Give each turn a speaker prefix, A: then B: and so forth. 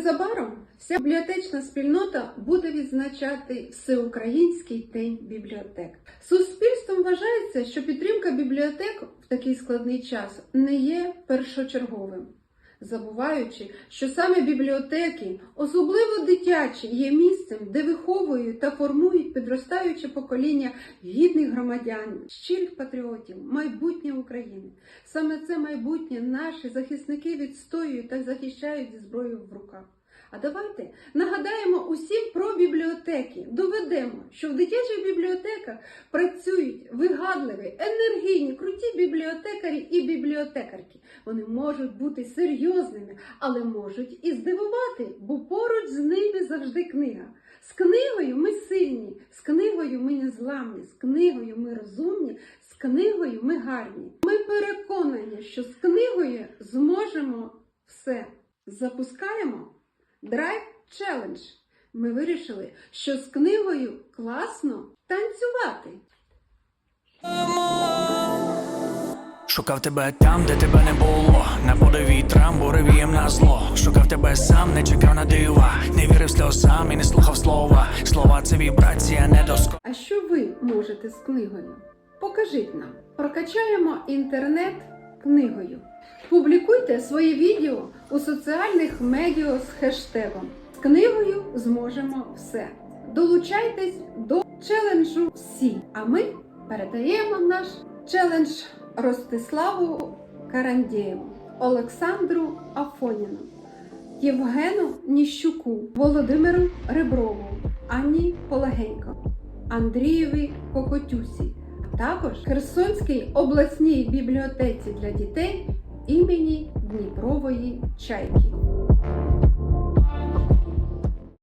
A: Незабаром вся бібліотечна спільнота буде відзначати Всеукраїнський день бібліотек. Суспільством вважається, що підтримка бібліотек в такий складний час не є першочерговим, забуваючи, що саме бібліотеки, особливо дитячі, є місцем, де виховують та формують підростаюче покоління гідних громадян, щирих патріотів, майбутнє України. Саме це майбутнє наші захисники відстоюють та захищають зі зброєю в руках. А давайте нагадаємо усім про бібліотеки, доведемо, що в дитячих бібліотеках працюють вигадливі, енергійні, круті бібліотекарі і бібліотекарки. Вони можуть бути серйозними, але можуть і здивувати, бо поруч з ними завжди книга. З книгою ми сильні, з книгою ми незламні, з книгою ми розумні, з книгою ми гарні. Ми переконані, що з книгою зможемо все. Запускаємо Драйв челендж. Ми вирішили, що з книгою класно танцювати.
B: Шукав тебе там, де тебе не було. На подиві вітрам, буревієм на зло. Шукав тебе сам, не чекав на дива. Не вірив сльозам і не слухав слова. Слова це вібрація, не доско.
A: А що ви можете з книгою? Покажіть нам. Прокачаємо інтернет книгою. Публікуйте свої відео у соціальних медіа з хештегом. З книгою зможемо все. Долучайтесь до челенджу всі. А ми передаємо наш челендж Ростиславу Карандєєву, Олександру Афоніну, Євгену Ніщуку, Володимиру Реброву, Анні Полагенько, Андрієві Кокотюсі, а також Херсонській обласній бібліотеці для дітей імені Дніпрової Чайки.